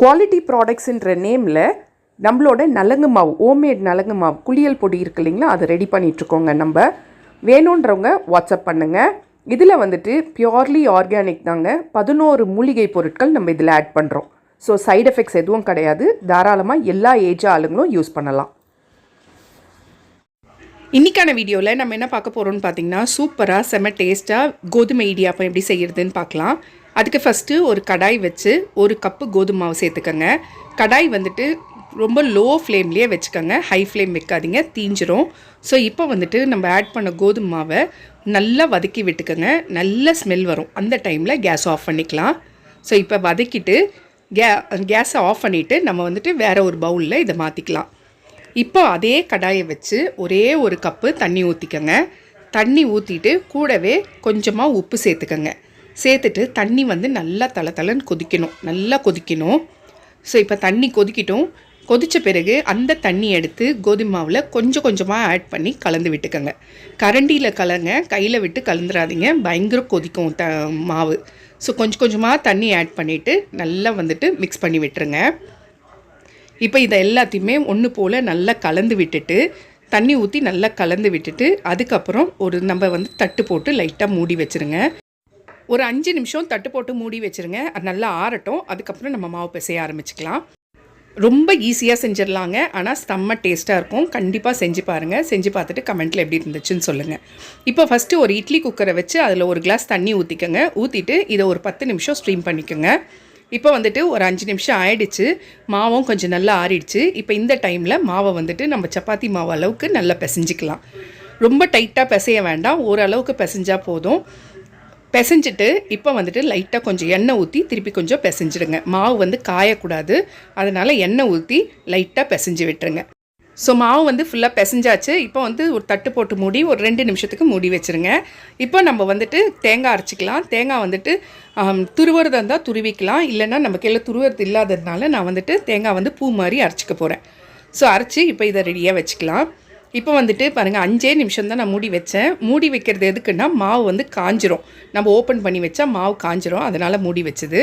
Quality ப்ராடக்ட்ஸுன்ற நேமில் நம்மளோட நலங்கு மாவு ஹோம்மேட் நலங்கு மாவு குளியல் பொடி இருக்கு இல்லைங்களா? அதை ரெடி பண்ணிகிட்ருக்கோங்க நம்ம. வேணுன்றவங்க வாட்ஸ்அப் பண்ணுங்கள் இதில் வந்துட்டு பியோர்லி ஆர்கானிக் தாங்க. பதினோரு மூலிகை பொருட்கள் நம்ம இதில் ஆட் பண்ணுறோம் ஸோ சைடு எஃபெக்ட்ஸ் எதுவும் கிடையாது. தாராளமாக எல்லா ஏஜ் ஆளுங்களும் யூஸ் பண்ணலாம். இன்றைக்கான வீடியோவில் நம்ம என்ன பார்க்க போகிறோம்னு பார்த்தீங்கன்னா சூப்பராக செம டேஸ்ட்டாக கோதுமை இடியாப்பம் எப்படி செய்கிறதுன்னு பார்க்கலாம். அதுக்கு ஃபஸ்ட்டு ஒரு கடாய் வச்சு ஒரு கப்பு கோதுமை மாவு சேர்த்துக்கோங்க. கடாய் வந்துட்டு ரொம்ப லோ ஃப்ளேம்லேயே வச்சுக்கோங்க. ஹை ஃப்ளேம் வைக்காதீங்க தீஞ்சிரும். ஸோ இப்போ வந்துட்டு நம்ம ஆட் பண்ண கோதுமை மாவை நல்லா வதக்கி விட்டுக்கோங்க. நல்ல ஸ்மெல் வரும். அந்த டைமில் கேஸ் ஆஃப் பண்ணிக்கலாம். ஸோ இப்போ வதக்கிட்டு கே கேஸை ஆஃப் பண்ணிவிட்டு நம்ம வந்துட்டு வேறு ஒரு பவுலில் இதை மாற்றிக்கலாம் இப்போ அதே கடாயை வச்சு ஒரே ஒரு கப்பு தண்ணி ஊற்றிக்கோங்க தண்ணி ஊற்றிட்டு கூடவே கொஞ்சமாக உப்பு சேர்த்துக்கோங்க. சேர்த்துட்டு தண்ணி வந்து நல்லா தலை தலைன்னு கொதிக்கணும். நல்லா கொதிக்கணும். ஸோ இப்போ தண்ணி கொதிக்கட்டும். கொதித்த பிறகு அந்த தண்ணி எடுத்து கோதுமை மாவில் கொஞ்சம் கொஞ்சமாக ஆட் பண்ணி கலந்து விட்டுக்கோங்க. கரண்டியில் கலங்க கையில் விட்டு கலந்துடாதீங்க பயங்கர கொதிக்கும் த மாவு. ஸோ கொஞ்சம் கொஞ்சமாக தண்ணி ஆட் பண்ணிவிட்டு நல்லா வந்துட்டு மிக்ஸ் பண்ணி விட்டுருங்க. இப்போ இதை எல்லாத்தையுமே ஒன்று போல் நல்லா கலந்து விட்டுட்டு தண்ணி ஊற்றி நல்லா கலந்து விட்டுட்டு அதுக்கப்புறம் ஒரு நம்ம வந்து தட்டு போட்டு லைட்டாக மூடி வச்சுருங்க. ஒரு அஞ்சு நிமிஷம் தட்டு போட்டு மூடி வச்சுருங்க. அது நல்லா ஆறட்டும். அதுக்கப்புறம் நம்ம மாவு பிசைய ஆரம்பிச்சுக்கலாம். ரொம்ப ஈஸியாக செஞ்சிடலாங்க. ஆனால் செம்ம டேஸ்ட்டாக இருக்கும். கண்டிப்பாக செஞ்சு பாருங்கள் செஞ்சு பார்த்துட்டு கமெண்ட்டில் எப்படி இருந்துச்சுன்னு சொல்லுங்கள் இப்போ ஃபஸ்ட்டு ஒரு இட்லி குக்கரை வச்சு அதில் ஒரு கிளாஸ் தண்ணி ஊற்றிக்கோங்க ஊற்றிட்டு இதை ஒரு பத்து நிமிஷம் ஸ்ட்ரீம் பண்ணிக்கோங்க. இப்போ வந்துட்டு ஒரு அஞ்சு நிமிஷம் ஆயிடுச்சு. மாவும் கொஞ்சம் நல்லா ஆறிடுச்சு. இப்போ இந்த டைமில் மாவை வந்துட்டு நம்ம சப்பாத்தி மாவு அளவுக்கு நல்லா பிசைஞ்சிக்கலாம். ரொம்ப டைட்டாக பிசைய வேண்டாம். ஓரளவுக்கு பிசைஞ்சால் போதும். பிசைஞ்சிட்டு இப்போ வந்துட்டு லைட்டாக கொஞ்சம் எண்ணெய் ஊற்றி திருப்பி கொஞ்சம் பிசைஞ்சிடுங்க. மாவு வந்து காயக்கூடாது. அதனால் எண்ணெய் ஊற்றி லைட்டாக பிசைஞ்சு விட்டுருங்க. ஸோ மாவு வந்து ஃபுல்லாக பிசைஞ்சாச்சு. இப்போ வந்து ஒரு தட்டு போட்டு மூடி ஒரு ரெண்டு நிமிஷத்துக்கு மூடி வச்சுருங்க. இப்போ நம்ம வந்துட்டு தேங்காய் அரைச்சிக்கலாம். தேங்காய் வந்துட்டு துருவுறதா இருந்தால் துருவிக்கலாம். இல்லைன்னா நம்ம கையில் துருவுறது இல்லாததுனால நான் வந்துட்டு தேங்காய் வந்து பூ மாதிரி அரைச்சிக்க போகிறேன் ஸோ அரைச்சி இப்போ இதை ரெடியாக வச்சுக்கலாம். இப்போ வந்துட்டு பாருங்கள் அஞ்சே நிமிஷம் தான் நான் மூடி வச்சேன். மூடி வைக்கிறது எதுக்குன்னா மாவு வந்து காஞ்சிரும். நம்ம ஓப்பன் பண்ணி வச்சா மாவு காஞ்சிரும். அதனால் மூடி வச்சது.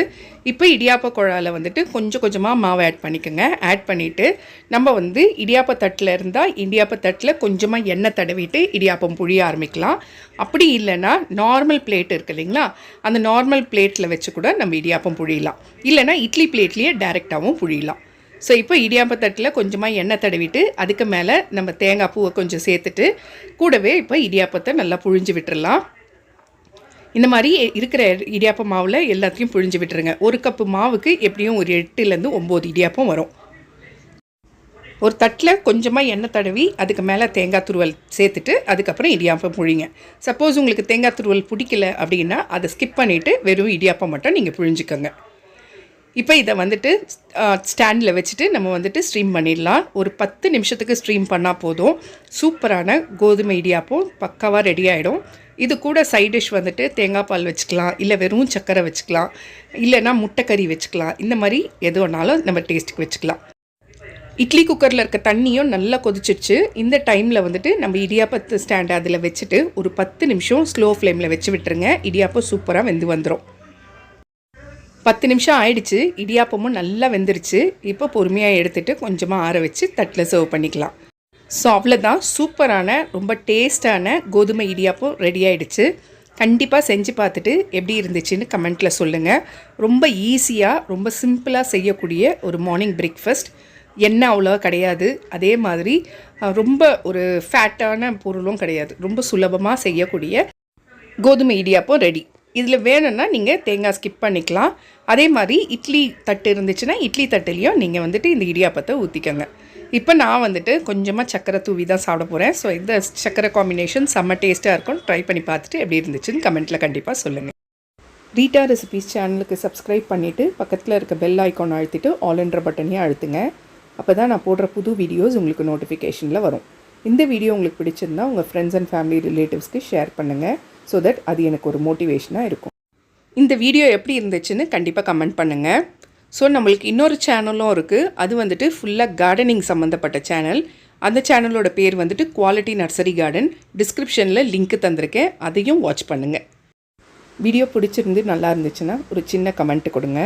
இப்போ இடியாப்ப குழாயில் வந்துட்டு கொஞ்சம் கொஞ்சமாக மாவு ஆட் பண்ணிக்கோங்க. ஆட் பண்ணிவிட்டு நம்ம வந்து இடியாப்ப தட்டில் இருந்தால் இடியாப்ப தட்டில் கொஞ்சமாக எண்ணெய் தடவிட்டு இடியாப்பம் புழிய ஆரம்பிக்கலாம். அப்படி இல்லைன்னா நார்மல் பிளேட் இருக்கு இல்லைங்களா? அந்த நார்மல் பிளேட்டில் வச்சு கூட நம்ம இடியாப்பம் புழியலாம். இல்லைனா இட்லி பிளேட்லேயே டேரெக்டாகவும் புழியலாம். ஸோ இப்போ இடியாப்பத்தட்டில் கொஞ்சமாக எண்ணெய் தடவிட்டு அதுக்கு மேலே நம்ம தேங்காய் பூவை கொஞ்சம் சேர்த்துட்டு கூடவே இப்போ இடியாப்பத்தை நல்லா புழிஞ்சு விட்டுடலாம் இந்த மாதிரி இருக்கிற இடியாப்ப மாவில் எல்லாத்தையும் புழிஞ்சு விட்டுருங்க. ஒரு கப்பு மாவுக்கு எப்படியும் ஒரு எட்டுலேருந்து ஒம்பது இடியாப்பம் வரும். ஒரு தட்டில் கொஞ்சமாக எண்ணெய் தடவி அதுக்கு மேலே தேங்காய் துருவல் சேர்த்துட்டு அதுக்கப்புறம் இடியாப்பம் புழிங்க. சப்போஸ் உங்களுக்கு தேங்காய் துருவல் பிடிக்கல அப்படின்னா அதை ஸ்கிப் பண்ணிவிட்டு வெறும் இடியாப்பம் மட்டும் நீங்கள் புழிஞ்சுக்கோங்க. இப்போ இதை வந்துட்டு ஸ்டாண்டில் வச்சுட்டு நம்ம வந்துட்டு ஸ்ட்ரீம் பண்ணிடலாம். ஒரு பத்து நிமிஷத்துக்கு ஸ்ட்ரீம் பண்ணால் போதும். சூப்பரான கோதுமை இடியாப்பம் பக்காவாக ரெடி ஆகிடும் இது கூட சைட் டிஷ் வந்துட்டு தேங்காய் பால் வச்சுக்கலாம். இல்லை வெறும் சர்க்கரை வச்சுக்கலாம். இல்லைன்னா முட்டைக்கறி வச்சுக்கலாம். இந்த மாதிரி எது வேணாலும் நம்ம டேஸ்ட்டுக்கு வச்சுக்கலாம். இட்லி குக்கரில் இருக்க தண்ணியும் நல்லா கொதிச்சிருச்சு இந்த டைமில் வந்துட்டு நம்ம இடியாப்பத்து ஸ்டாண்ட் அதில் வச்சுட்டு ஒரு பத்து நிமிஷம் ஸ்லோ ஃப்ளேமில் வச்சு விட்டுருங்க. இடியாப்பம் சூப்பராக வெந்து வந்துடும் பத்து நிமிஷம் ஆயிடுச்சு. இடியாப்பமும் நல்லா வெந்துருச்சு. இப்போ பொறுமையாக எடுத்துகிட்டு கொஞ்சமாக ஆற வச்சு தட்டில் சர்வ் பண்ணிக்கலாம். ஸோ அவ்வளோதான் சூப்பரான ரொம்ப டேஸ்டான கோதுமை இடியாப்பம் ரெடி ஆகிடுச்சு கண்டிப்பாக செஞ்சு பார்த்துட்டு எப்படி இருந்துச்சுன்னு கமெண்ட்டில் சொல்லுங்கள் ரொம்ப ஈஸியாக ரொம்ப சிம்பிளாக செய்யக்கூடிய ஒரு மார்னிங் பிரேக்ஃபாஸ்ட் எண்ணெய் அவ்வளோ கிடையாது. அதே மாதிரி ரொம்ப ஒரு ஃபேட்டான பொருளும் கிடையாது. ரொம்ப சுலபமாக செய்யக்கூடிய கோதுமை இடியாப்பம் ரெடி இதில் வேணும்னா நீங்கள் தேங்காய் ஸ்கிப் பண்ணிக்கலாம். அதே மாதிரி இட்லி தட்டு இருந்துச்சுன்னா இட்லி தட்டுலேயும் நீங்கள் வந்துட்டு இந்த இடியாப்பத்தை ஊற்றிக்கோங்க இப்போ நான் வந்துட்டு கொஞ்சமாக சக்கரை தூவி தான் சாப்பிட போகிறேன். ஸோ இந்த சக்கரை காம்பினேஷன் செம்ம டேஸ்ட்டாக இருக்கும் ட்ரை பண்ணி பார்த்துட்டு எப்படி இருந்துச்சுன்னு கமெண்ட்டில் கண்டிப்பாக சொல்லுங்கள் ரீட்டா ரெசிபீஸ் சேனலுக்கு சப்ஸ்கிரைப் பண்ணிவிட்டு பக்கத்தில் இருக்க பெல் ஐக்கான் அழுத்திட்டு ஆல் என்ற பட்டனையும் அழுத்துங்க. அப்போ தான் நான் போடுற புது வீடியோஸ் உங்களுக்கு நோட்டிஃபிகேஷனில் வரும். இந்த வீடியோ உங்களுக்கு பிடிச்சிருந்தா உங்கள் ஃப்ரெண்ட்ஸ் அண்ட் ஃபேமிலி ரிலேட்டிவ்ஸ்க்கு ஷேர் பண்ணுங்கள் ஸோ தட் அது எனக்கு ஒரு மோட்டிவேஷனாக இருக்கும். இந்த வீடியோ எப்படி இருந்துச்சுன்னு கண்டிப்பாக கமெண்ட் பண்ணுங்கள் ஸோ நம்மளுக்கு இன்னொரு சேனலும் இருக்குது அது வந்துட்டு ஃபுல்லாக கார்டனிங் சம்மந்தப்பட்ட சேனல் அந்த சேனலோட பேர் வந்துட்டு குவாலிட்டி நர்சரி கார்டன் டிஸ்கிரிப்ஷனில் லிங்க்கு தந்திருக்கேன். அதையும் வாட்ச் பண்ணுங்கள் வீடியோ பிடிச்சிருந்து நல்லா இருந்துச்சுன்னா ஒரு சின்ன கமெண்ட் கொடுங்க.